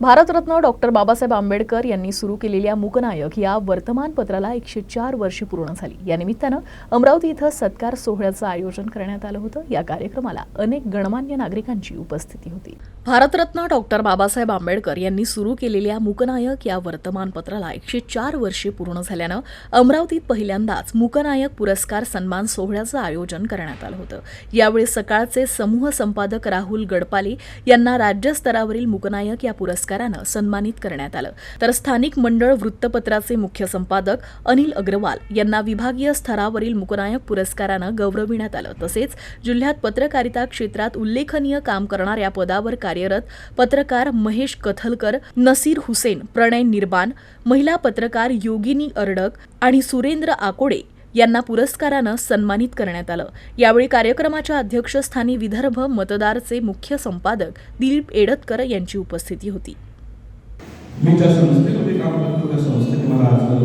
Bharat Ratna doctor Babasaheb Ambedkar यांनी सुरू केलेल्या मूकनायक या वर्तमानपत्राला एकशे चार वर्षे पूर्ण झाली. या निमित्तानं अमरावती इथं सत्कार सोहळ्याचं आयोजन करण्यात आलं होतं. या कार्यक्रमाला अनेक गणमान्य नागरिकांची उपस्थिती होती. भारतरत्न डॉक्टर बाबासाहेब आंबेडकर यांनी सुरू केलेल्या मूकनायक या वर्तमानपत्राला एकशे चार वर्षे पूर्ण झाल्यानं अमरावतीत पहिल्यांदाच मूकनायक पुरस्कार सन्मान सोहळ्याचं आयोजन करण्यात आलं होतं. यावेळी सकाळचे समूह संपादक राहुल गडपाले यांना राज्यस्तरावरील मूकनायक या पुरस्कार पुरस्कारानं सन्मानित करण्यात आलं. तर स्थानिक मंडळ वृत्तपत्राचे मुख्य संपादक अनिल अग्रवाल यांना विभागीय स्तरावरील मुकनायक पुरस्कारानं गौरविण्यात आलं. तसेच जिल्ह्यात पत्रकारिता क्षेत्रात उल्लेखनीय काम करणाऱ्या पदावर कार्यरत पत्रकार महेश कथलकर नसीर हुसेन प्रणय निर्बान महिला पत्रकार योगिनी अर्डक आणि सुरेंद्र आकोडे यांना पुरस्कारानं सन्मानित करण्यात आलं. यावेळी कार्यक्रमाच्या अध्यक्षस्थानी विदर्भ मतदारचे मुख्य संपादक दिलीप एडतकर यांची उपस्थिती होती. मी त्या संस्थेमध्ये काम करतो त्या संस्थेने मला आज